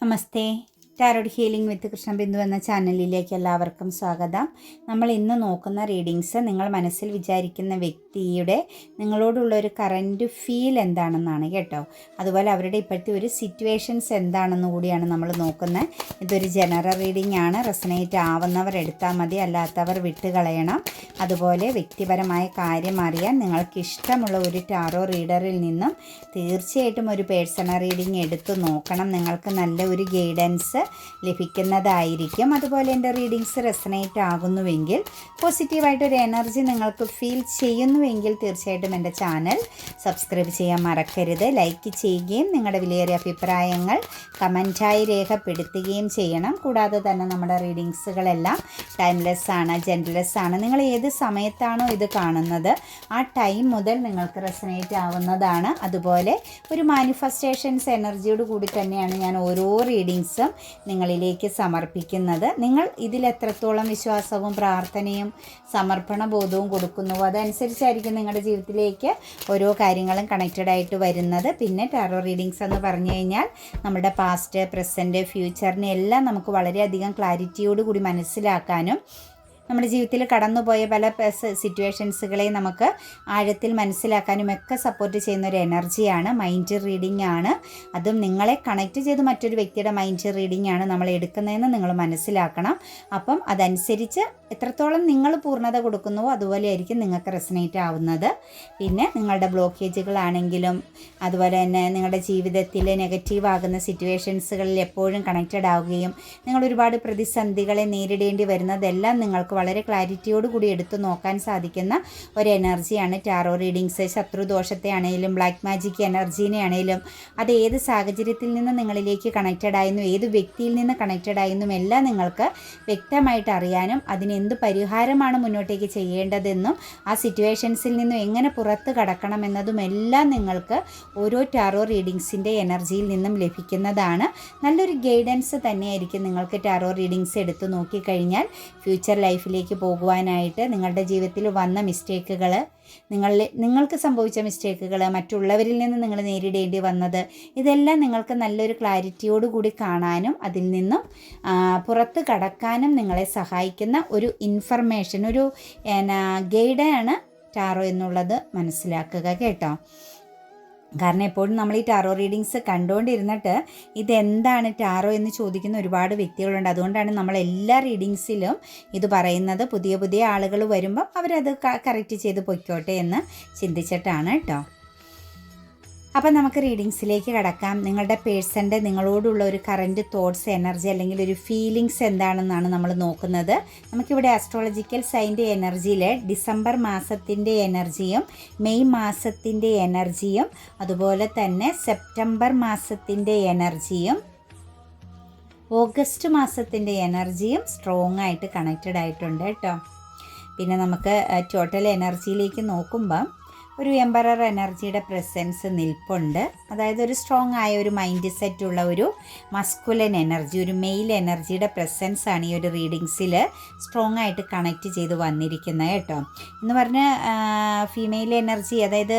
Namastê. Tarot healing വിത്ത് കൃഷ്ണബിന്ദു എന്ന ചാനലിലേക്ക് എല്ലാവർക്കും സ്വാഗതം. നമ്മൾ ഇന്ന് നോക്കുന്ന റീഡിങ്സ് നിങ്ങൾ മനസ്സിൽ വിചാരിക്കുന്ന വ്യക്തിയുടെ നിങ്ങളോടുള്ള ഒരു കറന്റ് ഫീൽ എന്താണെന്നാണ് കേട്ടോ. അതുപോലെ അവരുടെ ഇപ്പോഴത്തെ ഒരു സിറ്റുവേഷൻസ് എന്താണെന്ന് കൂടിയാണ് നമ്മൾ നോക്കുന്നത്. ഇതൊരു ജനറൽ റീഡിംഗ് ആണ്. റെസനേറ്റ് ആവുന്നവർ എടുത്താൽ മതി അല്ലാത്തവർ വിട്ടുകളയണം. അതുപോലെ വ്യക്തിപരമായ കാര്യം അറിയാൻ നിങ്ങൾക്ക് ഇഷ്ടമുള്ള ഒരു ടാറോ റീഡറിൽ നിന്നും തീർച്ചയായിട്ടും ഒരു പേഴ്സണൽ റീഡിംഗ് എടുത്തു നോക്കണം. നിങ്ങൾക്ക് നല്ല ഒരു ഗൈഡൻസ് ലഭിക്കുന്നതായിരിക്കും. അതുപോലെ എന്റെ റീഡിങ്സ് റെസനേറ്റ് ആകുന്നുവെങ്കിൽ പോസിറ്റീവായിട്ടൊരു എനർജി നിങ്ങൾക്ക് ഫീൽ ചെയ്യുന്നുവെങ്കിൽ തീർച്ചയായിട്ടും എന്റെ ചാനൽ സബ്സ്ക്രൈബ് ചെയ്യാൻ മറക്കരുത്. ലൈക്ക് ചെയ്യുകയും നിങ്ങളുടെ വിലയേറിയ അഭിപ്രായങ്ങൾ കമന്റായി രേഖപ്പെടുത്തുകയും ചെയ്യണം. കൂടാതെ തന്നെ നമ്മുടെ റീഡിങ്സുകളെല്ലാം ടൈംലെസ് ആണ് ജെന്റ്ലെസ് ആണ്. നിങ്ങൾ ഏത് സമയത്താണോ ഇത് കാണുന്നത് ആ ടൈം മുതൽ നിങ്ങൾക്ക് റെസനേറ്റ് ആവുന്നതാണ്. അതുപോലെ ഒരു മാനിഫെസ്റ്റേഷൻസ് എനർജിയോട് കൂടി തന്നെയാണ് ഞാൻ ഓരോ റീഡിങ്സും നിങ്ങളിലേക്ക് സമർപ്പിക്കുന്നത്. നിങ്ങൾ ഇതിൽ എത്രത്തോളം വിശ്വാസവും പ്രാർത്ഥനയും സമർപ്പണ ബോധവും കൊടുക്കുന്നുവോ അതനുസരിച്ചായിരിക്കും നിങ്ങളുടെ ജീവിതത്തിലേക്ക് ഓരോ കാര്യങ്ങളും കണക്റ്റഡ് ആയിട്ട് വരുന്നത്. പിന്നെ ടാറോ റീഡിങ്സ് എന്ന് പറഞ്ഞു കഴിഞ്ഞാൽ നമ്മുടെ പാസ്റ്റ് പ്രസന്റ് ഫ്യൂച്ചറിനെ എല്ലാം നമുക്ക് വളരെയധികം ക്ലാരിറ്റിയോട് കൂടി മനസ്സിലാക്കാനും നമ്മുടെ ജീവിതത്തിൽ കടന്നുപോയ പല സിറ്റുവേഷൻസുകളെ നമുക്ക് ആഴത്തിൽ മനസ്സിലാക്കാനും ഒക്കെ സപ്പോർട്ട് ചെയ്യുന്ന ഒരു എനർജിയാണ് മൈൻഡ് റീഡിംഗ് ആണ്. അതും നിങ്ങളെ കണക്റ്റ് ചെയ്ത് മറ്റൊരു വ്യക്തിയുടെ മൈൻഡ് റീഡിംഗ് ആണ് നമ്മൾ എടുക്കുന്നതെന്ന് നിങ്ങൾ മനസ്സിലാക്കണം. അപ്പം അതനുസരിച്ച് എത്രത്തോളം നിങ്ങൾ പൂർണത കൊടുക്കുന്നുവോ അതുപോലെ ആയിരിക്കും നിങ്ങൾക്ക് റെസനേറ്റ് ആവുന്നത്. പിന്നെ നിങ്ങളുടെ ബ്ലോക്കേജുകളാണെങ്കിലും അതുപോലെ തന്നെ നിങ്ങളുടെ ജീവിതത്തിൽ നെഗറ്റീവ് ആകുന്ന സിറ്റുവേഷൻസുകളിൽ എപ്പോഴും കണക്റ്റഡ് ആവുകയും നിങ്ങൾ ഒരുപാട് പ്രതിസന്ധികളെ നേരിടേണ്ടി വരുന്നതെല്ലാം നിങ്ങൾക്ക് വളരെ ക്ലാരിറ്റിയോട് കൂടി എടുത്തു നോക്കാൻ സാധിക്കുന്ന ഒരു എനർജിയാണ് ടാറോ റീഡിങ്സ്. ശത്രുദോഷത്തെ ആണെങ്കിലും ബ്ലാക്ക് മാജിക് എനർജീനെ ആണെങ്കിലും അത് ഏത് സാഹചര്യത്തിൽ നിന്ന് നിങ്ങളിലേക്ക് കണക്റ്റഡ് ആയെന്നും ഏത് വ്യക്തിയിൽ നിന്ന് കണക്റ്റഡ് ആയെന്നും എല്ലാം നിങ്ങൾക്ക് വ്യക്തമായിട്ട് അറിയാനും അതിന് എന്ത് പരിഹാരമാണ് മുന്നോട്ടേക്ക് ചെയ്യേണ്ടതെന്നും ആ സിറ്റുവേഷൻസിൽ നിന്നും എങ്ങനെ പുറത്ത് കടക്കണം എന്നതും എല്ലാം നിങ്ങൾക്ക് ഓരോ ടാറോ റീഡിങ്സിന്റെ എനർജിയിൽ നിന്നും ലഭിക്കുന്നതാണ്. നല്ലൊരു ഗൈഡൻസ് തന്നെയായിരിക്കും നിങ്ങൾക്ക് ടാറോ റീഡിങ്സ് എടുത്തു നോക്കിക്കഴിഞ്ഞാൽ ഫ്യൂച്ചർ ലൈഫിലേക്ക് പോകുവാനായിട്ട് നിങ്ങളുടെ ജീവിതത്തിൽ വന്ന മിസ്റ്റേക്കുകൾ നിങ്ങളിൽ നിങ്ങൾക്ക് സംഭവിച്ച മിസ്റ്റേക്കുകൾ മറ്റുള്ളവരിൽ നിന്ന് നിങ്ങൾ നേരിടേണ്ടി വന്നത് ഇതെല്ലാം നിങ്ങൾക്ക് നല്ലൊരു ക്ലാരിറ്റിയോട് കൂടി കാണാനും അതിൽ നിന്നും പുറത്ത് കടക്കാനും നിങ്ങളെ സഹായിക്കുന്ന ഒരു ഇൻഫർമേഷൻ ഒരു ഗൈഡാണ് ടാറോ എന്നുള്ളത് മനസ്സിലാക്കുക കേട്ടോ. കാരണം എപ്പോഴും നമ്മൾ ഈ ടാറോ റീഡിങ്സ് കണ്ടുകൊണ്ടിരുന്നിട്ട് ഇതെന്താണ് ടാറോ എന്ന് ചോദിക്കുന്ന ഒരുപാട് വ്യക്തികളുണ്ട്. അതുകൊണ്ടാണ് നമ്മൾ എല്ലാ റീഡിങ്സിലും ഇത് പറയുന്നത്. പുതിയ പുതിയ ആളുകൾ വരുമ്പം അവരത് കറക്റ്റ് ചെയ്ത് പൊയ്ക്കോട്ടെ എന്ന് ചിന്തിച്ചിട്ടാണ് കേട്ടോ അപ്പം നമുക്ക് റീഡിങ്സിലേക്ക് കടക്കാം. നിങ്ങളുടെ പേഴ്സന്റെ നിങ്ങളോടുള്ള ഒരു കറന്റ് തോട്ട്സ് എനർജി അല്ലെങ്കിൽ ഒരു ഫീലിങ്സ് എന്താണെന്നാണ് നമ്മൾ നോക്കുന്നത്. നമുക്കിവിടെ അസ്ട്രോളജിക്കൽ സൈന്റെ എനർജിയിൽ ഡിസംബർ മാസത്തിന്റെ എനർജിയും മെയ് മാസത്തിന്റെ എനർജിയും അതുപോലെ തന്നെ സെപ്റ്റംബർ മാസത്തിന്റെ എനർജിയും ഓഗസ്റ്റ് മാസത്തിന്റെ എനർജിയും സ്ട്രോങ് ആയിട്ട് കണക്റ്റഡ് ആയിട്ടുണ്ട് കേട്ടോ പിന്നെ നമുക്ക് ടോട്ടൽ എനർജിയിലേക്ക് നോക്കുമ്പം ഒരു എംബറർ എനർജിയുടെ പ്രസൻസ് നിൽപ്പുണ്ട്. അതായത് ഒരു സ്ട്രോങ് ആയ ഒരു മൈൻഡ് സെറ്റ് ഉള്ള ഒരു മസ്കുലൻ എനർജി ഒരു മെയിൽ എനർജിയുടെ പ്രസൻസ് ആണ് ഈ ഒരു റീഡിങ്സിൽ സ്ട്രോങ് ആയിട്ട് കണക്റ്റ് ചെയ്ത് വന്നിരിക്കുന്നത് കേട്ടോ. എന്ന് പറഞ്ഞ ഫീമെയിൽ എനർജി അതായത്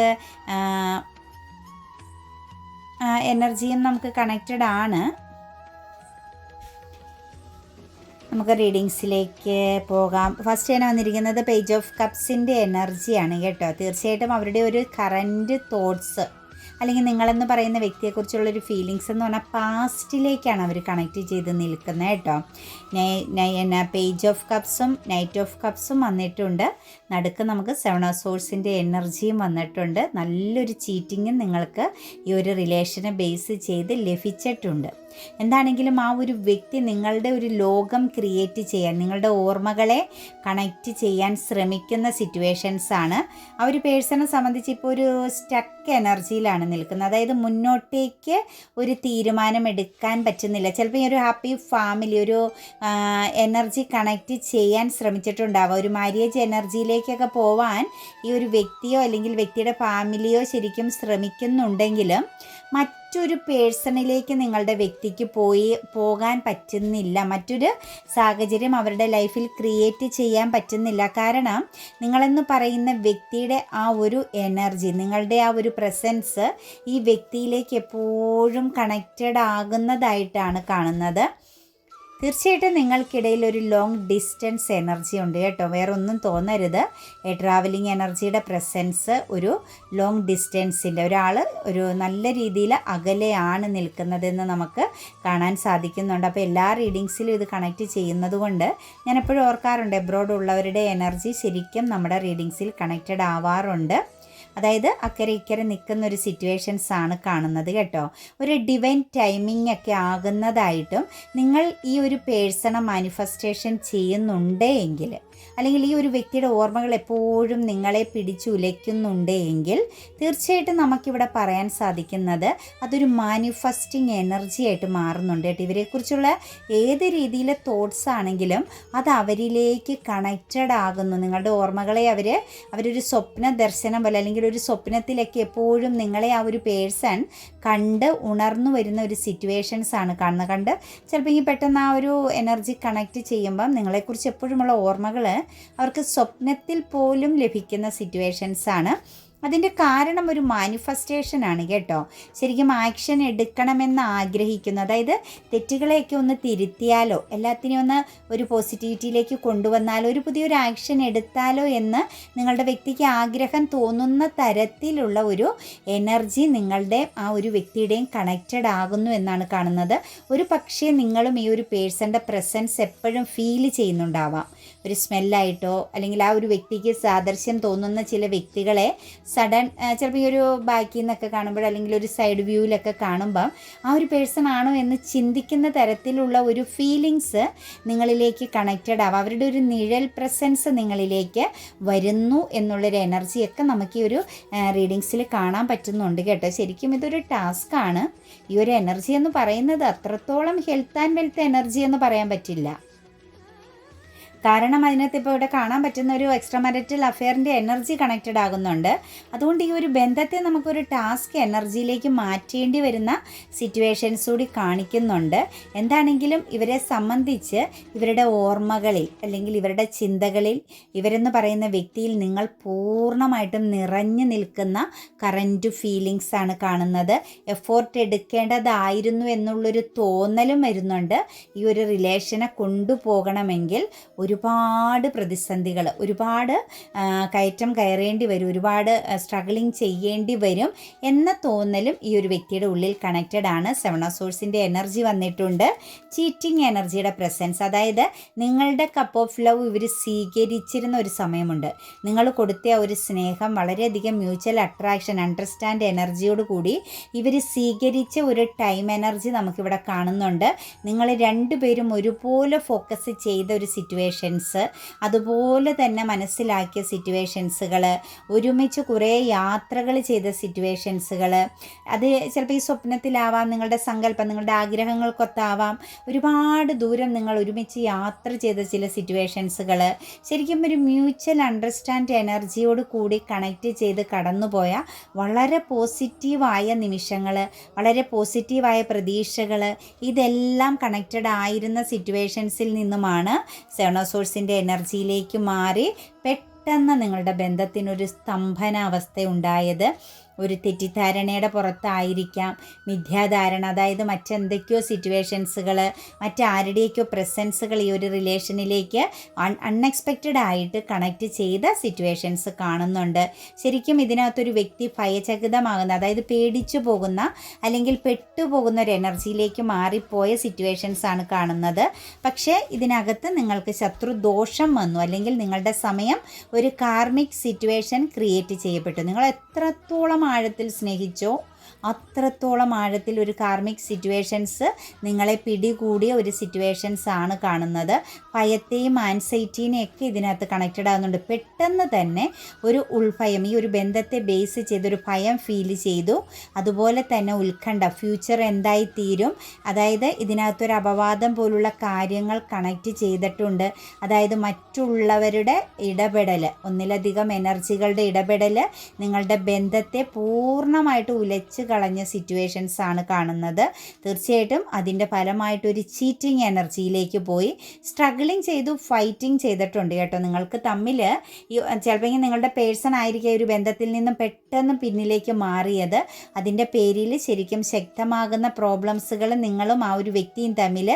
എനർജിയും നമുക്ക് കണക്റ്റഡ് ആണ്. നമുക്ക് റീഡിങ്സിലേക്ക് പോകാം. ഫസ്റ്റ് തന്നെ വന്നിരിക്കുന്നത് പേജ് ഓഫ് കപ്സിന്റെ എനർജിയാണ് കേട്ടോ. തീർച്ചയായിട്ടും അവരുടെ ഒരു കറന്റ് തോട്ട്സ് അല്ലെങ്കിൽ നിങ്ങളെന്ന് പറയുന്ന വ്യക്തിയെക്കുറിച്ചുള്ളൊരു ഫീലിങ്സ് എന്ന് പറഞ്ഞാൽ പാസ്റ്റിലേക്കാണ് അവർ കണക്ട് ചെയ്ത് നിൽക്കുന്നത് കേട്ടോ. പേജ് ഓഫ് കപ്സും നൈറ്റ് ഓഫ് കപ്സും വന്നിട്ടുണ്ട്. നടുക്ക് നമുക്ക് സെവൻ ഓഫ് സോഴ്സിന്റെ എനർജിയും വന്നിട്ടുണ്ട്. നല്ലൊരു ചീറ്റിങ്ങും നിങ്ങൾക്ക് ഈ ഒരു റിലേഷനെ ബേസ് ചെയ്ത് ലഭിച്ചിട്ടുണ്ട്. എന്താണെങ്കിലും ആ ഒരു വ്യക്തി നിങ്ങളുടെ ഒരു ലോകം ക്രിയേറ്റ് ചെയ്യാൻ നിങ്ങളുടെ ഓർമ്മകളെ കണക്റ്റ് ചെയ്യാൻ ശ്രമിക്കുന്ന സിറ്റുവേഷൻസ് ആണ്. ആ ഒരു പേഴ്സണെ സംബന്ധിച്ച് ഇപ്പോൾ ഒരു സ്റ്റക്ക് എനർജിയിലാണ് നിൽക്കുന്നത്. അതായത് മുന്നോട്ടേക്ക് ഒരു തീരുമാനം എടുക്കാൻ പറ്റുന്നില്ല. ചിലപ്പോൾ ഈ ഒരു ഹാപ്പി ഫാമിലി ഒരു എനർജി കണക്റ്റ് ചെയ്യാൻ ശ്രമിച്ചിട്ടുണ്ടാവുക. ഒരു മാര്യേജ് എനർജിയിലേക്കൊക്കെ പോവാൻ ഈ ഒരു വ്യക്തിയോ അല്ലെങ്കിൽ വ്യക്തിയുടെ ഫാമിലിയോ ശരിക്കും ശ്രമിക്കുന്നുണ്ടെങ്കിലും മറ്റൊരു പേഴ്സണിലേക്ക് നിങ്ങളുടെ വ്യക്തിക്ക് പോയി പോകാൻ പറ്റുന്നില്ല. മറ്റൊരു സാഹചര്യം അവരുടെ ലൈഫിൽ ക്രിയേറ്റ് ചെയ്യാൻ പറ്റുന്നില്ല. കാരണം നിങ്ങളെന്ന് പറയുന്ന വ്യക്തിയുടെ ആ ഒരു എനർജി നിങ്ങളുടെ ആ ഒരു പ്രസൻസ് ഈ വ്യക്തിയിലേക്ക് എപ്പോഴും കണക്റ്റഡ് ആകുന്നതായിട്ടാണ് കാണുന്നത്. തീർച്ചയായിട്ടും നിങ്ങൾക്കിടയിൽ ഒരു ലോങ് ഡിസ്റ്റൻസ് എനർജി ഉണ്ട് കേട്ടോ. വേറെ ഒന്നും തോന്നരുത് ട്രാവലിംഗ് എനർജിയുടെ പ്രസൻസ് ഒരു ലോങ് ഡിസ്റ്റൻസിന്റെ ഒരാൾ ഒരു നല്ല രീതിയിൽ അകലെയാണ് നിൽക്കുന്നതെന്ന് നമുക്ക് കാണാൻ സാധിക്കുന്നുണ്ട്. അപ്പോൾ എല്ലാ റീഡിങ്സിലും ഇത് കണക്റ്റ് ചെയ്യുന്നത് കൊണ്ട് ഞാൻ എപ്പോഴും ഓർക്കാറുണ്ട് എബ്രോഡ് ഉള്ളവരുടെ എനർജി ശരിക്കും നമ്മുടെ റീഡിങ്സിൽ കണക്റ്റഡ് ആവാറുണ്ട്. അതായത് അക്കരെ ഇക്കരെ നിൽക്കുന്ന ഒരു സിറ്റുവേഷൻസ് ആണ് കാണുന്നത് കേട്ടോ. ഒരു ഡിവൈൻ ടൈമിംഗ് ഒക്കെ ആകുന്നതായിട്ടും നിങ്ങൾ ഈ ഒരു പേഴ്സണ മാനിഫെസ്റ്റേഷൻ ചെയ്യുന്നുണ്ടെങ്കിൽ അല്ലെങ്കിൽ ഈ ഒരു വ്യക്തിയുടെ ഓർമ്മകൾ എപ്പോഴും നിങ്ങളെ പിടിച്ചുലയ്ക്കുന്നുണ്ട് എങ്കിൽ തീർച്ചയായിട്ടും നമുക്കിവിടെ പറയാൻ സാധിക്കുന്നത് അതൊരു മാനിഫെസ്റ്റിംഗ് എനർജി ആയിട്ട് മാറുന്നുണ്ട് കേട്ടോ. ഇവരെക്കുറിച്ചുള്ള ഏത് രീതിയിലെ തോട്ട്സ് ആണെങ്കിലും അത് അവരിലേക്ക് കണക്റ്റഡ് ആകുന്നു. നിങ്ങളുടെ ഓർമ്മകളെ അവർ അവരൊരു സ്വപ്ന ദർശനം പോലെ അല്ലെങ്കിൽ ഒരു സ്വപ്നത്തിലൊക്കെ എപ്പോഴും നിങ്ങളെ ആ ഒരു പേഴ്സൺ കണ്ട് ഉണർന്നു വരുന്ന ഒരു സിറ്റുവേഷൻസ് ആണ് കാണുന്നത്. കണ്ട് ചിലപ്പോൾ ഈ പെട്ടെന്ന് ആ ഒരു എനർജി കണക്റ്റ് ചെയ്യുമ്പം നിങ്ങളെക്കുറിച്ച് എപ്പോഴുമുള്ള ഓർമ്മകൾ അവർക്ക് സ്വപ്നത്തിൽ പോലും ലഭിക്കുന്ന സിറ്റുവേഷൻസ് ആണ്. അതിന്റെ കാരണം ഒരു മാനിഫെസ്റ്റേഷൻ ആണ് കേട്ടോ. ശരിക്കും ആക്ഷൻ എടുക്കണമെന്ന് ആഗ്രഹിക്കുന്നു. അതായത് തെറ്റുകളെയൊക്കെ ഒന്ന് തിരുത്തിയാലോ എല്ലാത്തിനെയും ഒന്ന് ഒരു പോസിറ്റിവിറ്റിയിലേക്ക് കൊണ്ടുവന്നാലോ ഒരു പുതിയൊരു ആക്ഷൻ എടുത്താലോ എന്ന് നിങ്ങളുടെ വ്യക്തിക്ക് ആഗ്രഹം തോന്നുന്ന തരത്തിലുള്ള ഒരു എനർജി നിങ്ങളുടെ ആ ഒരു വ്യക്തിയുടെയും കണക്റ്റഡ് ആകുന്നു എന്നാണ് കാണുന്നത്. ഒരു പക്ഷേ നിങ്ങളും ഈ ഒരു പേഴ്സന്റെ പ്രസൻസ് എപ്പോഴും ഫീൽ ചെയ്യുന്നുണ്ടാവാം. ഒരു സ്മെല്ലായിട്ടോ അല്ലെങ്കിൽ ആ ഒരു വ്യക്തിക്ക് സാദൃശ്യം തോന്നുന്ന ചില വ്യക്തികളെ സഡൻ ചിലപ്പോൾ ഈ ഒരു ബാക്കിൽ നിന്നൊക്കെ കാണുമ്പോൾ അല്ലെങ്കിൽ ഒരു സൈഡ് വ്യൂവിലൊക്കെ കാണുമ്പം ആ ഒരു പേഴ്സൺ ആണോ എന്ന് ചിന്തിക്കുന്ന തരത്തിലുള്ള ഒരു ഫീലിങ്സ് നിങ്ങളിലേക്ക് കണക്റ്റഡ് ആവാം. അവരുടെ ഒരു നിഴൽ പ്രസൻസ് നിങ്ങളിലേക്ക് വരുന്നു എന്നുള്ളൊരു എനർജിയൊക്കെ നമുക്ക് ഈ ഒരു റീഡിങ്സിൽ കാണാൻ പറ്റുന്നുണ്ട് കേട്ടോ. ശരിക്കും ഇതൊരു ടാസ്ക്കാണ് ഈ ഒരു എനർജി എന്ന് പറയുന്നത് അത്രത്തോളം ഹെൽത്ത് ആൻഡ് വെൽത്ത് എനർജി എന്ന് പറയാൻ പറ്റില്ല. കാരണം അതിനകത്ത് ഇപ്പോൾ ഇവിടെ കാണാൻ പറ്റുന്ന ഒരു എക്സ്ട്രാ മാരിറ്റൽ അഫെയറിന്റെ എനർജി കണക്റ്റഡ് ആകുന്നുണ്ട്. അതുകൊണ്ട് ഈ ഒരു ബന്ധത്തെ നമുക്കൊരു ടാസ്ക് എനർജിയിലേക്ക് മാറ്റേണ്ടി വരുന്ന സിറ്റുവേഷൻസ് കൂടി കാണിക്കുന്നുണ്ട്. എന്താണെങ്കിലും ഇവരെ സംബന്ധിച്ച് ഇവരുടെ ഓർമ്മകളിൽ അല്ലെങ്കിൽ ഇവരുടെ ചിന്തകളിൽ ഇവരെന്ന് പറയുന്ന വ്യക്തിയിൽ നിങ്ങൾ പൂർണമായിട്ടും നിറഞ്ഞു നിൽക്കുന്ന കറന്റ് ഫീലിങ്സ് ആണ് കാണുന്നത്. എഫോർട്ട് എടുക്കേണ്ടതായിരുന്നു എന്നുള്ളൊരു തോന്നലും വരുന്നുണ്ട്. ഈ ഒരു റിലേഷനെ കൊണ്ടുപോകണമെങ്കിൽ ഒരു ഒരുപാട് പ്രതിസന്ധികൾ ഒരുപാട് കയറ്റം കയറേണ്ടി വരും ഒരുപാട് സ്ട്രഗിളിങ് ചെയ്യേണ്ടി വരും എന്ന തോന്നലും ഈ ഒരു വ്യക്തിയുടെ ഉള്ളിൽ കണക്റ്റഡ് ആണ്. സെവണ സോഴ്സിന്റെ എനർജി വന്നിട്ടുണ്ട്. ചീറ്റിംഗ് എനർജിയുടെ പ്രസൻസ് അതായത് നിങ്ങളുടെ കപ്പ് ഓഫ് ലവ് ഇവർ സ്വീകരിച്ചിരുന്ന ഒരു സമയമുണ്ട്. നിങ്ങൾ കൊടുത്ത ഒരു സ്നേഹം വളരെയധികം മ്യൂച്വൽ അട്രാക്ഷൻ അണ്ടർസ്റ്റാൻഡ് എനർജിയോട് കൂടി ഇവർ സ്വീകരിച്ച ഒരു ടൈം എനർജി നമുക്കിവിടെ കാണുന്നുണ്ട്. നിങ്ങൾ രണ്ടുപേരും ഒരുപോലെ ഫോക്കസ് ചെയ്ത ഒരു സിറ്റുവേഷൻ സിറ്റുവേഷൻസ് അതുപോലെ തന്നെ മനസ്സിലാക്കിയ സിറ്റുവേഷൻസുകൾ ഒരുമിച്ച് കുറേ യാത്രകൾ ചെയ്ത സിറ്റുവേഷൻസുകൾ അത് ചിലപ്പോൾ ഈ സ്വപ്നത്തിലാവാം നിങ്ങളുടെ സങ്കല്പം നിങ്ങളുടെ ആഗ്രഹങ്ങൾക്കൊത്താവാം. ഒരുപാട് ദൂരം നിങ്ങൾ ഒരുമിച്ച് യാത്ര ചെയ്ത ചില സിറ്റുവേഷൻസുകൾ ശരിക്കും ഒരു മ്യൂച്വൽ അണ്ടർസ്റ്റാൻഡ് എനർജിയോട് കൂടി കണക്റ്റ് ചെയ്ത് കടന്നുപോയ വളരെ പോസിറ്റീവായ നിമിഷങ്ങൾ വളരെ പോസിറ്റീവായ പ്രതീക്ഷകൾ ഇതെല്ലാം കണക്റ്റഡ് ആയിരുന്ന സിറ്റുവേഷൻസിൽ നിന്നുമാണ് സെവണോ സോഴ്സിന്റെ എനർജിയിലേക്ക് മാറി പെട്ടെന്ന് നിങ്ങളുടെ ബന്ധത്തിനൊരു സ്തംഭനാവസ്ഥ ഉണ്ടായത്. ഒരു തെറ്റിദ്ധാരണയുടെ പുറത്തായിരിക്കാം. മിഥ്യാധാരണ അതായത് മറ്റെന്തൊക്കെയോ സിറ്റുവേഷൻസുകൾ മറ്റാരുടെയൊക്കെയോ പ്രസൻസുകൾ ഈ ഒരു റിലേഷനിലേക്ക് അൺ അൺഎക്സ്പെക്റ്റഡ് ആയിട്ട് കണക്റ്റ് ചെയ്ത സിറ്റുവേഷൻസ് കാണുന്നുണ്ട്. ശരിക്കും ഇതിനകത്തൊരു വ്യക്തി ഭയചകിതമാകുന്ന അതായത് പേടിച്ചു പോകുന്ന അല്ലെങ്കിൽ പെട്ടുപോകുന്ന ഒരു എനർജിയിലേക്ക് മാറിപ്പോയ സിറ്റുവേഷൻസ് ആണ് കാണുന്നത്. പക്ഷേ ഇതിനകത്ത് നിങ്ങൾക്ക് ശത്രു ദോഷം വന്നു അല്ലെങ്കിൽ നിങ്ങളുടെ സമയം ഒരു കാർമിക് സിറ്റുവേഷൻ ക്രിയേറ്റ് ചെയ്യപ്പെട്ടു. നിങ്ങൾ എത്രത്തോളം ആഴത്തിൽ സ്നേഹിച്ചോ അത്രത്തോളം ആഴത്തിൽ ഒരു കാർമിക് സിറ്റുവേഷൻസ് നിങ്ങളെ പിടികൂടിയ ഒരു സിറ്റുവേഷൻസ് ആണ് കാണുന്നത്. ഭയത്തെയും ആൻസൈറ്റീനെയൊക്കെ ഇതിനകത്ത് കണക്റ്റഡ് ആകുന്നുണ്ട് പെട്ടെന്ന് തന്നെ ഒരു ഉൾഭയം ഈ ഒരു ബന്ധത്തെ ബേസ് ചെയ്തൊരു ഭയം ഫീൽ ചെയ്തു. അതുപോലെ തന്നെ ഉത്കണ്ഠ ഫ്യൂച്ചർ എന്തായി തീരും അതായത് ഇതിനകത്തൊരു അപവാദം പോലുള്ള കാര്യങ്ങൾ കണക്റ്റ് ചെയ്തിട്ടുണ്ട്. അതായത് മറ്റുള്ളവരുടെ ഇടപെടൽ ഒന്നിലധികം എനർജികളുടെ ഇടപെടൽ നിങ്ങളുടെ ബന്ധത്തെ പൂർണമായിട്ട് ഉലച്ച് കളഞ്ഞ സിറ്റുവേഷൻസ് ആണ് കാണുന്നത്. തീർച്ചയായിട്ടും അതിന്റെ ഫലമായിട്ടൊരു ചീറ്റിംഗ് എനർജിയിലേക്ക് പോയി. സ്ട്രഗിളിങ് ചെയ്തു ഫൈറ്റിംഗ് ചെയ്തിട്ടുണ്ട് കേട്ടോ. നിങ്ങൾക്ക് തമ്മിൽ ചിലപ്പോൾ നിങ്ങളുടെ പേഴ്സൺ ആയിരിക്കും ഒരു ബന്ധത്തിൽ നിന്നും പെട്ടെന്ന് പിന്നിലേക്ക് മാറിയത്. അതിന്റെ പേരിൽ ശരിക്കും ശക്തമാകുന്ന പ്രോബ്ലംസുകൾ നിങ്ങളും ആ ഒരു വ്യക്തിയും തമ്മിൽ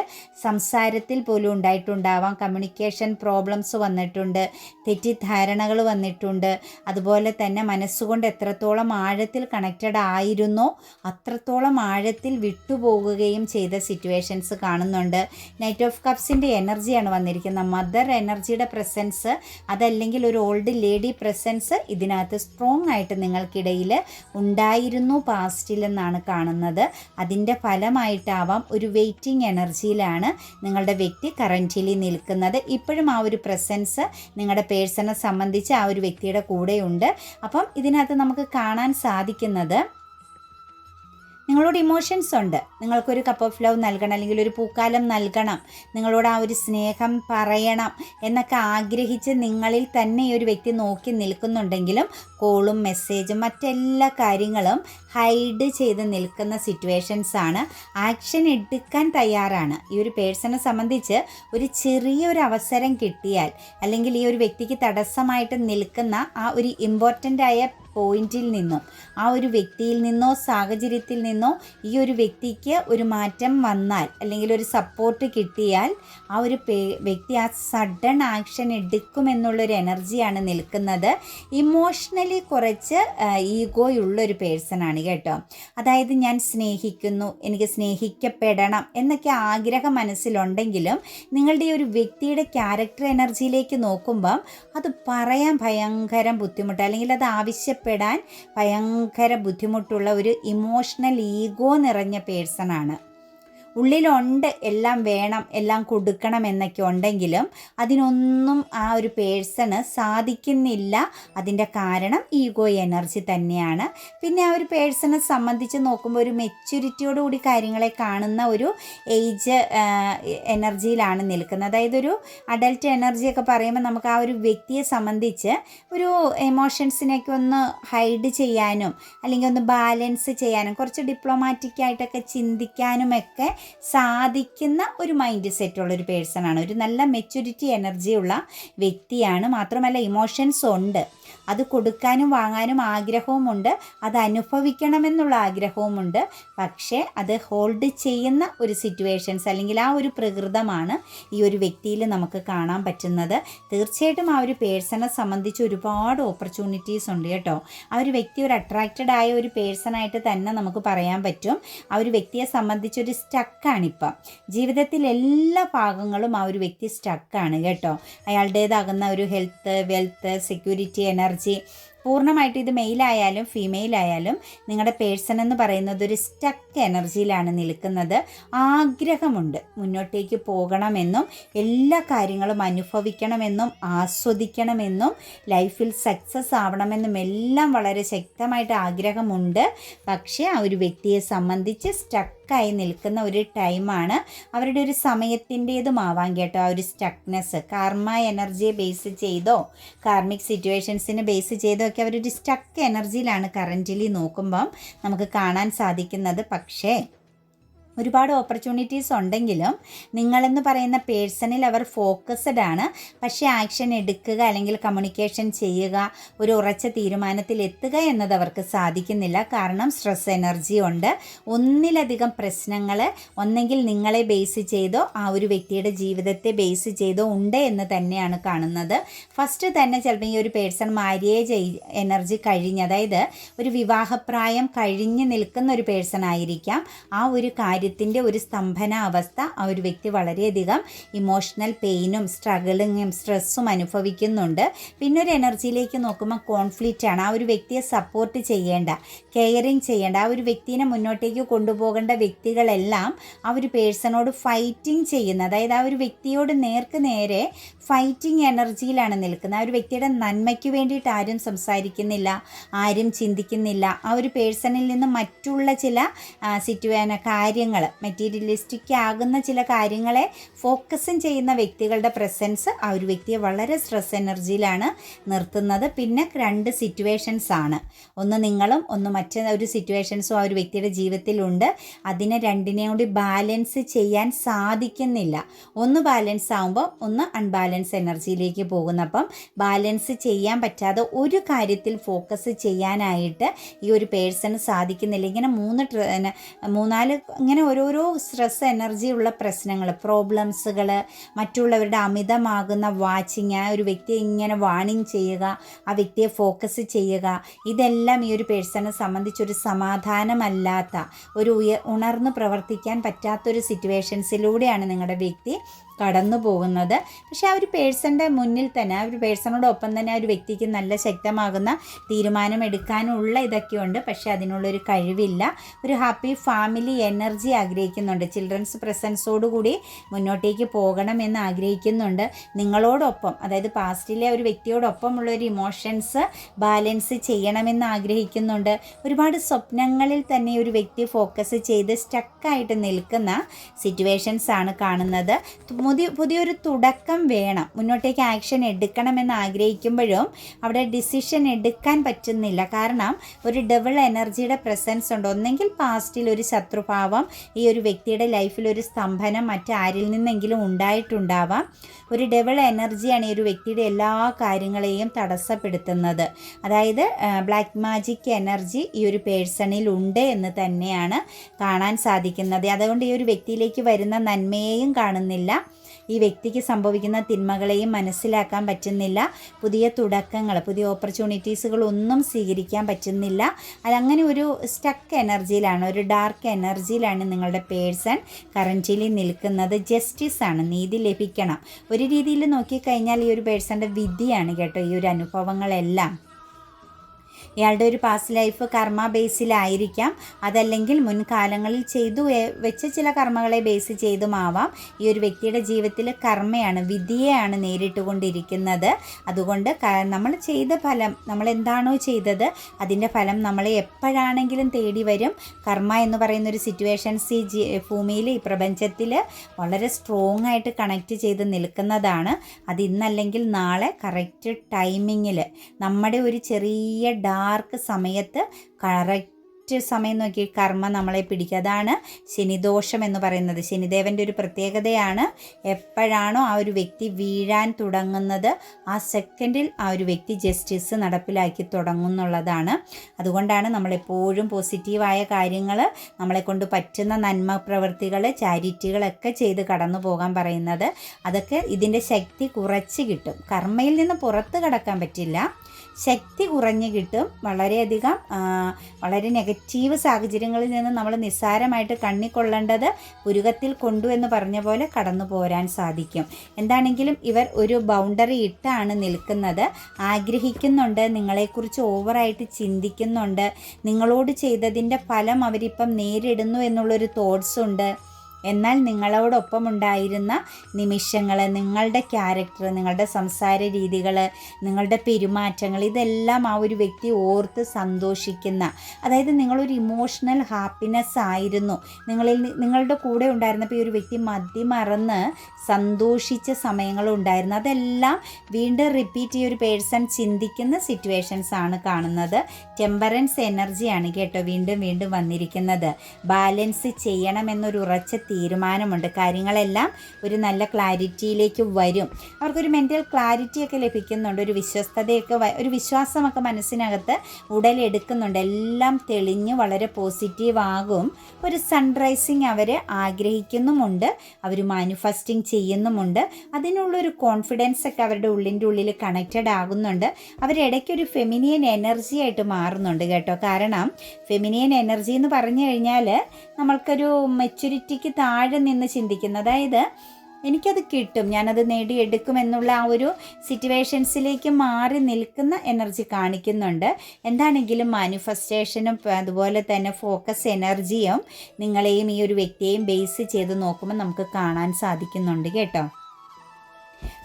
സംസാരത്തിൽ പോലും ഉണ്ടായിട്ടുണ്ടാവാം. കമ്മ്യൂണിക്കേഷൻ പ്രോബ്ലംസ് വന്നിട്ടുണ്ട് തെറ്റിദ്ധാരണകൾ വന്നിട്ടുണ്ട്. അതുപോലെ തന്നെ മനസ്സുകൊണ്ട് എത്രത്തോളം ആഴത്തിൽ കണക്റ്റഡ് ആയിരുന്നോ അത്രത്തോളം ആഴത്തിൽ വിട്ടുപോകുകയും ചെയ്ത സിറ്റുവേഷൻസ് കാണുന്നുണ്ട്. നൈറ്റ് ഓഫ് കപ്സിന്റെ എനർജിയാണ് വന്നിരിക്കുന്നത്. മദർ എനർജിയുടെ പ്രസൻസ് അതല്ലെങ്കിൽ ഒരു ഓൾഡ് ലേഡി പ്രസൻസ് ഇതിനകത്ത് സ്ട്രോങ് ആയിട്ട് നിങ്ങൾക്കിടയിൽ ഉണ്ടായിരുന്നു പാസ്റ്റിലെന്നാണ് കാണുന്നത്. അതിന്റെ ഫലമായിട്ടാവാം ഒരു വെയിറ്റിംഗ് എനർജിയിലാണ് നിങ്ങളുടെ വ്യക്തി കറന്റിലി നിൽക്കുന്നത്. ഇപ്പോഴും ആ ഒരു പ്രസൻസ് നിങ്ങളുടെ പേഴ്സണെ സംബന്ധിച്ച് ആ ഒരു വ്യക്തിയുടെ കൂടെയുണ്ട്. അപ്പം ഇതിനകത്ത് നമുക്ക് കാണാൻ സാധിക്കുന്നത് നിങ്ങളോട് ഇമോഷൻസ് ഉണ്ട്. നിങ്ങൾക്കൊരു കപ്പ് ഓഫ് ലവ് നൽകണം അല്ലെങ്കിൽ ഒരു പൂക്കാലം നൽകണം. നിങ്ങളോട് ആ ഒരു സ്നേഹം പറയണം എന്നൊക്കെ ആഗ്രഹിച്ച് നിങ്ങളിൽ തന്നെ ഈ ഒരു വ്യക്തി നോക്കി നിൽക്കുന്നുണ്ടെങ്കിലും കോളും മെസ്സേജും മറ്റെല്ലാ കാര്യങ്ങളും ഹൈഡ് ചെയ്ത് നിൽക്കുന്ന സിറ്റുവേഷൻസ് ആണ്. ആക്ഷൻ എടുക്കാൻ തയ്യാറാണ്. ഈ ഒരു പേഴ്സണെ സംബന്ധിച്ച് ഒരു ചെറിയൊരു അവസരം കിട്ടിയാൽ അല്ലെങ്കിൽ ഈ ഒരു വ്യക്തിക്ക് തടസ്സമായിട്ട് നിൽക്കുന്ന ആ ഒരു ഇമ്പോർട്ടന്റ് ആയ പോയിന്റിൽ നിന്നോ ആ ഒരു വ്യക്തിയിൽ നിന്നോ സാഹചര്യത്തിൽ നിന്നോ ഈ ഒരു വ്യക്തിക്ക് ഒരു മാറ്റം വന്നാൽ അല്ലെങ്കിൽ ഒരു സപ്പോർട്ട് കിട്ടിയാൽ ആ ഒരു വ്യക്തി ആ സഡൻ ആക്ഷൻ എടുക്കുമെന്നുള്ളൊരു എനർജിയാണ് നിൽക്കുന്നത്. ഇമോഷണലി കുറച്ച് ഈഗോ ഈഗോയുള്ളൊരു പേഴ്സണാണ് കേട്ടോ. അതായത് ഞാൻ സ്നേഹിക്കുന്നു എനിക്ക് സ്നേഹിക്കപ്പെടണം എന്നൊക്കെ ആഗ്രഹം മനസ്സിലുണ്ടെങ്കിലും നിങ്ങളുടെ ഒരു വ്യക്തിയുടെ ക്യാരക്ടർ എനർജിയിലേക്ക് നോക്കുമ്പം അത് പറയാൻ ഭയങ്കര ബുദ്ധിമുട്ട്. അല്ലെങ്കിൽ അത് ആവശ്യപ്പെട്ട് എത്തിപ്പെടാൻ ഭയങ്കര ബുദ്ധിമുട്ടുള്ള ഒരു ഇമോഷണൽ ഈഗോ നിറഞ്ഞ പേഴ്സണാണ് ഉള്ളിലുണ്ട് എല്ലാം വേണം എല്ലാം കൊടുക്കണം എന്നൊക്കെ ഉണ്ടെങ്കിലും അതിനൊന്നും ആ ഒരു പേഴ്സണ് സാധിക്കുന്നില്ല. അതിന്റെ കാരണം ഈഗോ എനർജി തന്നെയാണ്. പിന്നെ ആ ഒരു പേഴ്സണെ സംബന്ധിച്ച് നോക്കുമ്പോൾ ഒരു മെച്യൂരിറ്റിയോടുകൂടി കാര്യങ്ങളെ കാണുന്ന ഒരു ഏജ് എനർജിയിലാണ് നിൽക്കുന്നത്. അതായത് ഒരു അഡൽട്ട് എനർജിയൊക്കെ പറയുമ്പോൾ നമുക്ക് ആ ഒരു വ്യക്തിയെ സംബന്ധിച്ച് ഒരു എമോഷൻസിനെയൊക്കെ ഒന്ന് ഹൈഡ് ചെയ്യാനും അല്ലെങ്കിൽ ഒന്ന് ബാലൻസ് ചെയ്യാനും കുറച്ച് ഡിപ്ലോമാറ്റിക് ആയിട്ടൊക്കെ ചിന്തിക്കാനുമൊക്കെ സാധിക്കുന്ന ഒരു മൈൻഡ് സെറ്റുള്ള ഒരു പേഴ്സൺ ആണ്. ഒരു നല്ല മെച്യൂരിറ്റി ഉള്ള വ്യക്തിയാണ്. മാത്രമല്ല ഇമോഷൻസ് ഉണ്ട്. അത് കൊടുക്കാനും വാങ്ങാനും ആഗ്രഹവുമുണ്ട് അത് അനുഭവിക്കണമെന്നുള്ള ആഗ്രഹവുമുണ്ട് പക്ഷേ അത് ഹോൾഡ് ചെയ്യുന്ന ഒരു സിറ്റുവേഷൻസ് അല്ലെങ്കിൽ ആ ഒരു പ്രകൃതമാണ് ഈ ഒരു വ്യക്തിയിൽ നമുക്ക് കാണാൻ പറ്റുന്നത്. തീർച്ചയായിട്ടും ആ ഒരു പേഴ്സണെ സംബന്ധിച്ച് ഒരുപാട് ഓപ്പർച്യൂണിറ്റീസ് ഉണ്ട് കേട്ടോ. ആ ഒരു വ്യക്തി ഒരു അട്രാക്റ്റഡ് ആയ ഒരു പേഴ്സണായിട്ട് തന്നെ നമുക്ക് പറയാൻ പറ്റും. ആ ഒരു വ്യക്തിയെ സംബന്ധിച്ച് ഒരു സ്റ്റക്കാണിപ്പം. ജീവിതത്തിൽ എല്ലാ ഭാഗങ്ങളും ആ ഒരു വ്യക്തി സ്റ്റക്കാണ് കേട്ടോ. അയാളുടേതാകുന്ന ഒരു ഹെൽത്ത് വെൽത്ത് സെക്യൂരിറ്റി എനർജി പൂർണമായിട്ട് ഇത് മെയിലായാലും ഫീമെയിലായാലും നിങ്ങളുടെ പേഴ്സൺ എന്ന് പറയുന്നത് ഒരു സ്റ്റക്ക് എനർജിയിലാണ് നിൽക്കുന്നത്. ആഗ്രഹമുണ്ട്. മുന്നോട്ടേക്ക് പോകണമെന്നും എല്ലാ കാര്യങ്ങളും അനുഭവിക്കണമെന്നും ആസ്വദിക്കണമെന്നും ലൈഫിൽ സക്സസ് ആവണമെന്നും എല്ലാം വളരെ ശക്തമായിട്ട് ആഗ്രഹമുണ്ട്. പക്ഷേ ആ ഒരു വ്യക്തിയെ സംബന്ധിച്ച് സ്റ്റക്കായി നിൽക്കുന്ന ഒരു ടൈമാണ് അവരുടെ ഒരു സമയത്തിന്റേതുമാവാൻ കേട്ടോ ആ ഒരു സ്റ്റക്നെസ് കാർമ എനർജിയെ ബേസ് ചെയ്തോ കാർമിക് സിറ്റുവേഷൻസിനെ ബേസ് ചെയ്തോ ഒക്കെ അവരൊരു സ്റ്റക്ക് എനർജിയിലാണ് കറന്റിലി നോക്കുമ്പം നമുക്ക് കാണാൻ സാധിക്കുന്നത്. പക്ഷേ ഒരുപാട് ഓപ്പർച്യൂണിറ്റീസ് ഉണ്ടെങ്കിലും നിങ്ങളെന്ന് പറയുന്ന പേഴ്സണിൽ അവർ ഫോക്കസ്ഡ് ആണ്. പക്ഷേ ആക്ഷൻ എടുക്കുക അല്ലെങ്കിൽ കമ്മ്യൂണിക്കേഷൻ ചെയ്യുക ഒരു ഉറച്ച തീരുമാനത്തിൽ എത്തുക എന്നത് അവർക്ക് സാധിക്കുന്നില്ല. കാരണം സ്ട്രെസ് എനർജി ഉണ്ട്. ഒന്നിലധികം പ്രശ്നങ്ങൾ ഒന്നെങ്കിൽ നിങ്ങളെ ബേസ് ചെയ്തോ ആ ഒരു വ്യക്തിയുടെ ജീവിതത്തെ ബേസ് ചെയ്തോ ഉണ്ട് എന്ന് തന്നെയാണ് കാണുന്നത്. ഫസ്റ്റ് തന്നെ ചിലപ്പോൾ ഈ ഒരു പേഴ്സൺ മാര്യേജ് എനർജി കഴിഞ്ഞ് അതായത് ഒരു വിവാഹപ്രായം കഴിഞ്ഞ് നിൽക്കുന്ന ഒരു പേഴ്സൺ ആയിരിക്കാം. ആ ഒരു കാര്യം കാര്യത്തിന്റെ ഒരു സ്തംഭന അവസ്ഥ ആ ഒരു വ്യക്തി വളരെയധികം ഇമോഷണൽ പെയിനും സ്ട്രഗിളിങ്ങും സ്ട്രെസ്സും അനുഭവിക്കുന്നുണ്ട്. പിന്നെ ഒരു എനർജിയിലേക്ക് നോക്കുമ്പോൾ കോൺഫ്ലിക്റ്റ് ആണ്. ആ ഒരു വ്യക്തിയെ സപ്പോർട്ട് ചെയ്യേണ്ട കെയറിങ് ചെയ്യേണ്ട ആ ഒരു വ്യക്തിനെ മുന്നോട്ടേക്ക് കൊണ്ടുപോകേണ്ട വ്യക്തികളെല്ലാം ആ ഒരു പേഴ്സണോട് ഫൈറ്റിംഗ് ചെയ്യുന്ന അതായത് ആ ഒരു വ്യക്തിയോട് നേർക്ക് നേരെ ഫൈറ്റിംഗ് എനർജിയിലാണ് നിൽക്കുന്നത്. ആ ഒരു വ്യക്തിയുടെ നന്മയ്ക്ക് വേണ്ടിയിട്ട് ആരും സംസാരിക്കുന്നില്ല ആരും ചിന്തിക്കുന്നില്ല. ആ ഒരു പേഴ്സണിൽ നിന്ന് മറ്റുള്ള ചില സിറ്റുവേന കാര്യങ്ങൾ കാര്യങ്ങൾ മെറ്റീരിയലിസ്റ്റിക് ആകുന്ന ചില കാര്യങ്ങളെ ഫോക്കസും ചെയ്യുന്ന വ്യക്തികളുടെ പ്രസൻസ് ആ ഒരു വ്യക്തിയെ വളരെ സ്ട്രെസ് എനർജിയിലാണ് നിർത്തുന്നത്. പിന്നെ രണ്ട് സിറ്റുവേഷൻസ് ആണ്. ഒന്ന് നിങ്ങളും ഒന്ന് മറ്റൊരു സിറ്റുവേഷൻസും ആ ഒരു വ്യക്തിയുടെ ജീവിതത്തിലുണ്ട്. അതിനെ രണ്ടിനെയും കൂടി ബാലൻസ് ചെയ്യാൻ സാധിക്കുന്നില്ല. ഒന്ന് ബാലൻസ് ആകുമ്പോൾ ഒന്ന് അൺബാലൻസ് എനർജിയിലേക്ക് പോകുന്നപ്പം ബാലൻസ് ചെയ്യാൻ പറ്റാതെ ഒരു കാര്യത്തിൽ ഫോക്കസ് ചെയ്യാനായിട്ട് ഈ ഒരു പേഴ്സണ് സാധിക്കുന്നില്ല. ഇങ്ങനെ മൂന്ന് മൂന്നാൽ ഇങ്ങനെ ഓരോരോ സ്ട്രെസ് എനർജി ഉള്ള പ്രശ്നങ്ങൾ പ്രോബ്ലംസുകൾ മറ്റുള്ളവരുടെ അമിതമാകുന്ന വാച്ചിങ് ആ ഒരു വ്യക്തിയെ ഇങ്ങനെ വാണിങ് ചെയ്യുക ആ വ്യക്തിയെ ഫോക്കസ് ചെയ്യുക ഇതെല്ലാം ഈ ഒരു പേഴ്സണെ സംബന്ധിച്ചൊരു സമാധാനമല്ലാത്ത ഒരു ഉയർ ഉണർന്ന് പ്രവർത്തിക്കാൻ പറ്റാത്തൊരു സിറ്റുവേഷൻസിലൂടെയാണ് നിങ്ങളുടെ വ്യക്തി കടന്നു പോകുന്നത്. പക്ഷേ ആ ഒരു പേഴ്സണിന്റെ മുന്നിൽ തന്നെ ആ ഒരു പേഴ്സണോടൊപ്പം തന്നെ ആ ഒരു വ്യക്തിക്ക് നല്ല ശക്തമാകുന്ന തീരുമാനം എടുക്കാനുള്ള ഇതൊക്കെയുണ്ട്. പക്ഷേ അതിനുള്ളൊരു കഴിവില്ല. ഒരു ഹാപ്പി ഫാമിലി എനർജി ആഗ്രഹിക്കുന്നുണ്ട്. ചിൽഡ്രൻസ് പ്രസൻസോടുകൂടി മുന്നോട്ടേക്ക് പോകണമെന്ന് ആഗ്രഹിക്കുന്നുണ്ട്. നിങ്ങളോടൊപ്പം അതായത് പാസ്റ്റിലെ ഒരു വ്യക്തിയോടൊപ്പമുള്ള ഒരു ഇമോഷൻസ് ബാലൻസ് ചെയ്യണമെന്ന് ആഗ്രഹിക്കുന്നുണ്ട്. ഒരുപാട് സ്വപ്നങ്ങളിൽ തന്നെ ഒരു വ്യക്തി ഫോക്കസ് ചെയ്ത് സ്റ്റക്കായിട്ട് നിൽക്കുന്ന സിറ്റുവേഷൻസ് ആണ് കാണുന്നത്. പുതിയ പുതിയൊരു തുടക്കം വേണം. മുന്നോട്ടേക്ക് ആക്ഷൻ എടുക്കണമെന്ന് ആഗ്രഹിക്കുമ്പോഴും അവിടെ ഡിസിഷൻ എടുക്കാൻ പറ്റുന്നില്ല. കാരണം ഒരു ഡബിൾ എനർജിയുടെ പ്രസൻസ് ഉണ്ട്. ഒന്നെങ്കിൽ പാസ്റ്റിൽ ഒരു ശത്രുഭാവം ഈ ഒരു വ്യക്തിയുടെ ലൈഫിൽ ഒരു സ്തംഭനം മറ്റാരിൽ നിന്നെങ്കിലും ഉണ്ടായിട്ടുണ്ടാവാം. ഒരു ഡബിൾ എനർജിയാണ് ഈ ഒരു വ്യക്തിയുടെ എല്ലാ കാര്യങ്ങളെയും തടസ്സപ്പെടുത്തുന്നത്. അതായത് ബ്ലാക്ക് മാജിക് എനർജി ഈ ഒരു പേഴ്സണിൽ ഉണ്ട് എന്ന് തന്നെയാണ് കാണാൻ സാധിക്കുന്നത്. അതുകൊണ്ട് ഈ ഒരു വ്യക്തിയിലേക്ക് വരുന്ന നന്മയെയും കാണുന്നില്ല. ഈ വ്യക്തിക്ക് സംഭവിക്കുന്ന തിന്മകളെയും മനസ്സിലാക്കാൻ പറ്റുന്നില്ല. പുതിയ തുടക്കങ്ങൾ പുതിയ ഓപ്പർച്യൂണിറ്റീസുകൾ ഒന്നും സ്വീകരിക്കാൻ പറ്റുന്നില്ല. അതങ്ങനെ ഒരു സ്റ്റക്ക് എനർജിയിലാണ് ഒരു ഡാർക്ക് എനർജിയിലാണ് നിങ്ങളുടെ പേഴ്സൺ കറന്റിലി നിൽക്കുന്നത്. ജസ്റ്റിസ് ആണ് നീതി ലഭിക്കണം. ഒരു രീതിയിൽ നോക്കിക്കഴിഞ്ഞാൽ ഈ ഒരു പേഴ്സന്റെ വിധിയാണ് കേട്ടോ ഈ ഒരു അനുഭവങ്ങളെല്ലാം. ഇയാളുടെ ഒരു പാസ്റ്റ് ലൈഫ് കർമ്മ ബേസിലായിരിക്കാം അതല്ലെങ്കിൽ മുൻകാലങ്ങളിൽ ചെയ്തു വെച്ച ചില കർമ്മകളെ ബേസ് ചെയ്തുമാവാം. ഈ ഒരു വ്യക്തിയുടെ ജീവിതത്തിൽ കർമ്മയാണ് വിധിയെയാണ് നേരിട്ടുകൊണ്ടിരിക്കുന്നത്. അതുകൊണ്ട് നമ്മൾ ചെയ്ത ഫലം നമ്മൾ എന്താണോ ചെയ്തത് അതിന്റെ ഫലം നമ്മളെ എപ്പോഴാണെങ്കിലും തേടി വരും. കർമ്മ എന്ന് പറയുന്ന ഒരു സിറ്റുവേഷൻസ് ഈ ജി ഭൂമിയിൽ ഈ പ്രപഞ്ചത്തിൽ വളരെ സ്ട്രോങ് ആയിട്ട് കണക്റ്റ് ചെയ്ത് നിൽക്കുന്നതാണ്. അത് ഇന്നല്ലെങ്കിൽ നാളെ കറക്റ്റ് ടൈമിങ്ങിൽ നമ്മുടെ ഒരു ചെറിയ ഡാ ഡാർക്ക് സമയത്ത് കറക്റ്റ് സമയം നോക്കി കർമ്മ നമ്മളെ പിടിക്കുക അതാണ് ശനിദോഷം എന്ന് പറയുന്നത്. ശനിദേവന്റെ ഒരു പ്രത്യേകതയാണ് എപ്പോഴാണോ ആ ഒരു വ്യക്തി വീഴാൻ തുടങ്ങുന്നത് ആ സെക്കൻഡിൽ ആ ഒരു വ്യക്തി ജസ്റ്റിസ് നടപ്പിലാക്കി തുടങ്ങുന്നുള്ളതാണ്. അതുകൊണ്ടാണ് നമ്മളെപ്പോഴും പോസിറ്റീവായ കാര്യങ്ങൾ നമ്മളെ കൊണ്ട് പറ്റുന്ന നന്മ പ്രവൃത്തികൾ ചാരിറ്റികളൊക്കെ ചെയ്ത് കടന്നു പോകാൻ പറയുന്നത്. അതൊക്കെ ഇതിന്റെ ശക്തി കുറച്ച് കിട്ടും. കർമ്മയിൽ നിന്ന് പുറത്ത് കടക്കാൻ പറ്റില്ല. ശക്തി കുറഞ്ഞു കിട്ടും. വളരെയധികം വളരെ നെഗറ്റീവ് സാഹചര്യങ്ങളിൽ നിന്ന് നമ്മൾ നിസ്സാരമായിട്ട് കണ്ണിക്കൊള്ളേണ്ടത് പുരുകത്തിൽ കൊണ്ടു എന്ന് പറഞ്ഞ പോലെ കടന്നു പോരാൻ സാധിക്കും. എന്താണെങ്കിലും ഇവർ ഒരു ബൗണ്ടറി ഇട്ടാണ് നിൽക്കുന്നത്. ആഗ്രഹിക്കുന്നുണ്ട് നിങ്ങളെക്കുറിച്ച് ഓവറായിട്ട് ചിന്തിക്കുന്നുണ്ട്. നിങ്ങളോട് ചെയ്തതിന്റെ ഫലം അവരിപ്പം നേരിടുന്നു എന്നുള്ളൊരു തോട്ട്സ് ഉണ്ട്. എന്നാൽ നിങ്ങളോടൊപ്പം ഉണ്ടായിരുന്ന നിമിഷങ്ങൾ നിങ്ങളുടെ ക്യാരക്ടർ നിങ്ങളുടെ സംസാര രീതികൾ നിങ്ങളുടെ പെരുമാറ്റങ്ങൾ ഇതെല്ലാം ആ ഒരു വ്യക്തി ഓർത്ത് സന്തോഷിക്കുന്ന അതായത് നിങ്ങളൊരു ഇമോഷണൽ ഹാപ്പിനെസ് ആയിരുന്നു. നിങ്ങളിൽ നിങ്ങളുടെ കൂടെ ഉണ്ടായിരുന്നപ്പോൾ ഈ ഒരു വ്യക്തി മതി മറന്ന് സന്തോഷിച്ച സമയങ്ങളുണ്ടായിരുന്നു അതെല്ലാം വീണ്ടും റിപ്പീറ്റ് ഈ ഒരു പേഴ്സൺ ചിന്തിക്കുന്ന സിറ്റുവേഷൻസ് ആണ് കാണുന്നത്. ടെമ്പറൻസ് എനർജിയാണ് കേട്ടോ വീണ്ടും വീണ്ടും വന്നിരിക്കുന്നത്. ബാലൻസ് ചെയ്യണമെന്നൊരു ഉറച്ച തീരുമാനമുണ്ട്. കാര്യങ്ങളെല്ലാം ഒരു നല്ല ക്ലാരിറ്റിയിലേക്ക് വരും. അവർക്കൊരു മെന്റൽ ക്ലാരിറ്റിയൊക്കെ ലഭിക്കുന്നുണ്ട്. ഒരു വിശ്വസ്തതയൊക്കെ ഒരു വിശ്വാസമൊക്കെ മനസ്സിനകത്ത് ഉടലെടുക്കുന്നുണ്ട് എല്ലാം തെളിഞ്ഞ് വളരെ പോസിറ്റീവ് ആകും. ഒരു സൺറൈസിങ് അവർ ആഗ്രഹിക്കുന്നുമുണ്ട്. അവർ മാനിഫെസ്റ്റിംഗ് ചെയ്യുന്നുമുണ്ട്. അതിനുള്ളൊരു കോൺഫിഡൻസ് ഒക്കെ അവരുടെ ഉള്ളിന്റെ ഉള്ളിൽ കണക്റ്റഡ് ആകുന്നുണ്ട്. അവരിടയ്ക്കൊരു ഫെമിനിയൻ എനർജി ആയിട്ട് മാറുന്നുണ്ട് കേട്ടോ. കാരണം ഫെമിനിയൻ എനർജി എന്ന് പറഞ്ഞു കഴിഞ്ഞാൽ നമ്മൾക്കൊരു മെച്യൂരിറ്റിക്ക് താഴെ നിന്ന് ചിന്തിക്കുന്നത് അതായത് എനിക്കത് കിട്ടും ഞാനത് നേടിയെടുക്കും എന്നുള്ള ആ ഒരു സിറ്റുവേഷൻസിലേക്ക് മാറി നിൽക്കുന്ന എനർജി കാണിക്കുന്നുണ്ട്. എന്താണെങ്കിലും മാനിഫെസ്റ്റേഷനും അതുപോലെ തന്നെ ഫോക്കസ് എനർജിയും നിങ്ങളെയും ഈ ഒരു വ്യക്തിയെയും ബേസ് ചെയ്ത് നോക്കുമ്പോൾ നമുക്ക് കാണാൻ സാധിക്കുന്നുണ്ട് കേട്ടോ.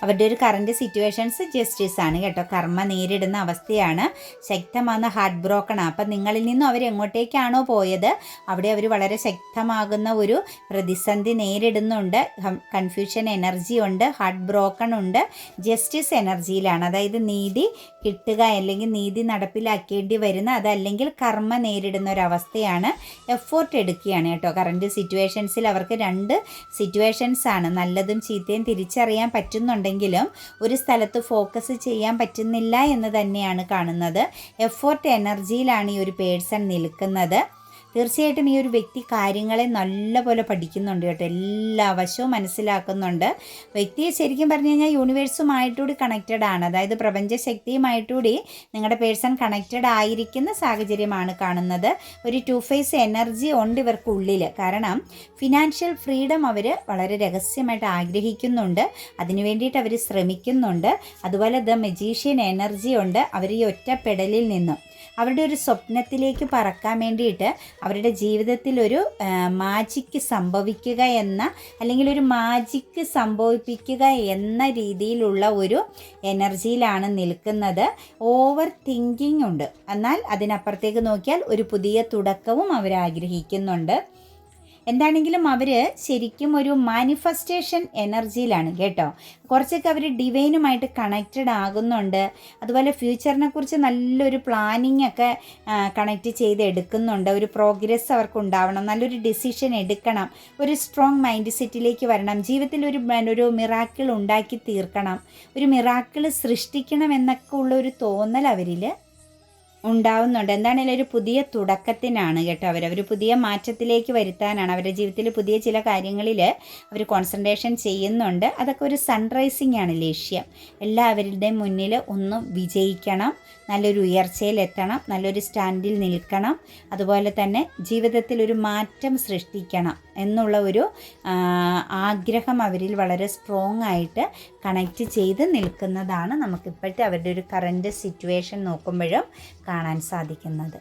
അവരുടെ ഒരു കറണ്ട് സിറ്റുവേഷൻസ് ജസ്റ്റിസ് ആണ് കേട്ടോ. കർമ്മ നേരിടുന്ന അവസ്ഥയാണ്. ശക്തമാകുന്ന ഹാർട്ട് ബ്രോക്കൺ അപ്പം നിങ്ങളിൽ നിന്നും അവർ എങ്ങോട്ടേക്കാണോ പോയത് അവിടെ അവർ വളരെ ശക്തമാകുന്ന ഒരു പ്രതിസന്ധി നേരിടുന്നുണ്ട്. കൺഫ്യൂഷൻ എനർജി ഉണ്ട് ഹാർട്ട് ബ്രോക്കൺ ഉണ്ട്. ജസ്റ്റിസ് എനർജിയിലാണ് അതായത് നീതി കിട്ടുക അല്ലെങ്കിൽ നീതി നടപ്പിലാക്കേണ്ടി വരുന്ന അതല്ലെങ്കിൽ കർമ്മ നേരിടുന്ന ഒരവസ്ഥയാണ് എഫോർട്ട് എടുക്കുകയാണ് കേട്ടോ. കറണ്ട് സിറ്റുവേഷൻസിൽ അവർക്ക് രണ്ട് സിറ്റുവേഷൻസ് ആണ്. നല്ലതും ചീത്തയും തിരിച്ചറിയാൻ പറ്റുന്നുണ്ടെങ്കിലും ഒരു സ്ഥലത്ത് ഫോക്കസ് ചെയ്യാൻ പറ്റുന്നില്ല എന്ന് തന്നെയാണ് കാണുന്നത്. എഫോർട്ട് എനർജിയിലാണ് ഈ ഒരു പേഴ്സൺ നിൽക്കുന്നത്. തീർച്ചയായിട്ടും ഈ ഒരു വ്യക്തി കാര്യങ്ങളെ നല്ലപോലെ പഠിക്കുന്നുണ്ട് കേട്ടോ. എല്ലാ വശവും മനസ്സിലാക്കുന്നുണ്ട്. വ്യക്തിയെ ശരിക്കും പറഞ്ഞു കഴിഞ്ഞാൽ യൂണിവേഴ്സുമായിട്ടൂടി കണക്റ്റഡ് ആണ്. അതായത് പ്രപഞ്ചശക്തിയുമായിട്ടൂടി നിങ്ങളുടെ പേഴ്സൺ കണക്റ്റഡ് ആയിരിക്കുന്ന സാഹചര്യമാണ് കാണുന്നത്. ഒരു ടു ഫേസ് എനർജി ഉണ്ട് ഇവർക്കുള്ളിൽ കാരണം ഫിനാൻഷ്യൽ ഫ്രീഡം അവർ വളരെ രഹസ്യമായിട്ട് ആഗ്രഹിക്കുന്നുണ്ട്. അതിനു വേണ്ടിയിട്ട് അവർ ശ്രമിക്കുന്നുണ്ട്. അതുപോലെ ദ മെജീഷ്യൻ എനർജി ഉണ്ട്. അവർ ഈ ഒറ്റപ്പെടലിൽ നിന്നും അവരുടെ ഒരു സ്വപ്നത്തിലേക്ക് പറക്കാൻ വേണ്ടിയിട്ട് അവരുടെ ജീവിതത്തിൽ ഒരു മാജിക്ക് സംഭവിക്കുക എന്ന അല്ലെങ്കിൽ ഒരു മാജിക്ക് സംഭവിപ്പിക്കുക എന്ന രീതിയിലുള്ള ഒരു എനർജിയിലാണ് നിൽക്കുന്നത്. ഓവർ തിങ്കിങ് ഉണ്ട്. എന്നാൽ അതിനപ്പുറത്തേക്ക് നോക്കിയാൽ ഒരു പുതിയ തുടക്കവും അവർ ആഗ്രഹിക്കുന്നുണ്ട് എന്താണെങ്കിലും അവർ ശരിക്കും ഒരു മാനിഫെസ്റ്റേഷൻ എനർജിയിലാണ് കേട്ടോ. കുറച്ചൊക്കെ അവർ ഡിവൈനുമായിട്ട് കണക്റ്റഡ് ആകുന്നുണ്ട്. അതുപോലെ ഫ്യൂച്ചറിനെ കുറിച്ച് നല്ലൊരു പ്ലാനിങ് ഒക്കെ കണക്റ്റ് ചെയ്ത് എടുക്കുന്നുണ്ട് ഒരു പ്രോഗ്രസ് അവർക്ക് ഉണ്ടാവണം. നല്ലൊരു ഡിസിഷൻ എടുക്കണം. ഒരു സ്ട്രോങ് മൈൻഡ് സെറ്റിലേക്ക് വരണം. ജീവിതത്തിൽ ഒരു ഒരു മിറാക്കിൾ ഉണ്ടാക്കി തീർക്കണം. ഒരു മിറാക്കിൾ സൃഷ്ടിക്കണം എന്നൊക്കെ ഉള്ള ഒരു തോന്നൽ അവരിൽ ഉണ്ടാവുന്നുണ്ട്. എന്താണെങ്കിലും ഒരു പുതിയ തുടക്കത്തിനാണ് കേട്ടോ അവർ അവർ പുതിയ മാറ്റത്തിലേക്ക് വരുത്താനാണ്. അവരുടെ ജീവിതത്തിൽ പുതിയ ചില കാര്യങ്ങളിൽ അവർ കോൺസെൻട്രേഷൻ ചെയ്യുന്നുണ്ട്. അതൊക്കെ ഒരു സൺറൈസിങ് ആണ് ലക്ഷ്യം. എല്ലാവരുടെയും മുന്നിൽ ഒന്ന് വിജയിക്കണം. നല്ലൊരു ഉയർച്ചയിലെത്തണം നല്ലൊരു സ്റ്റാൻഡിൽ നിൽക്കണം അതുപോലെ തന്നെ ജീവിതത്തിൽ ഒരു മാറ്റം സൃഷ്ടിക്കണം എന്നുള്ള ഒരു ആഗ്രഹം അവരിൽ വളരെ സ്ട്രോങ് ആയിട്ട് കണക്റ്റ് ചെയ്ത് നിൽക്കുന്നതാണ് നമുക്കിപ്പോഴത്തെ അവരുടെ ഒരു കറന്റ് സിറ്റുവേഷൻ നോക്കുമ്പോഴും കാണാൻ സാധിക്കുന്നത്.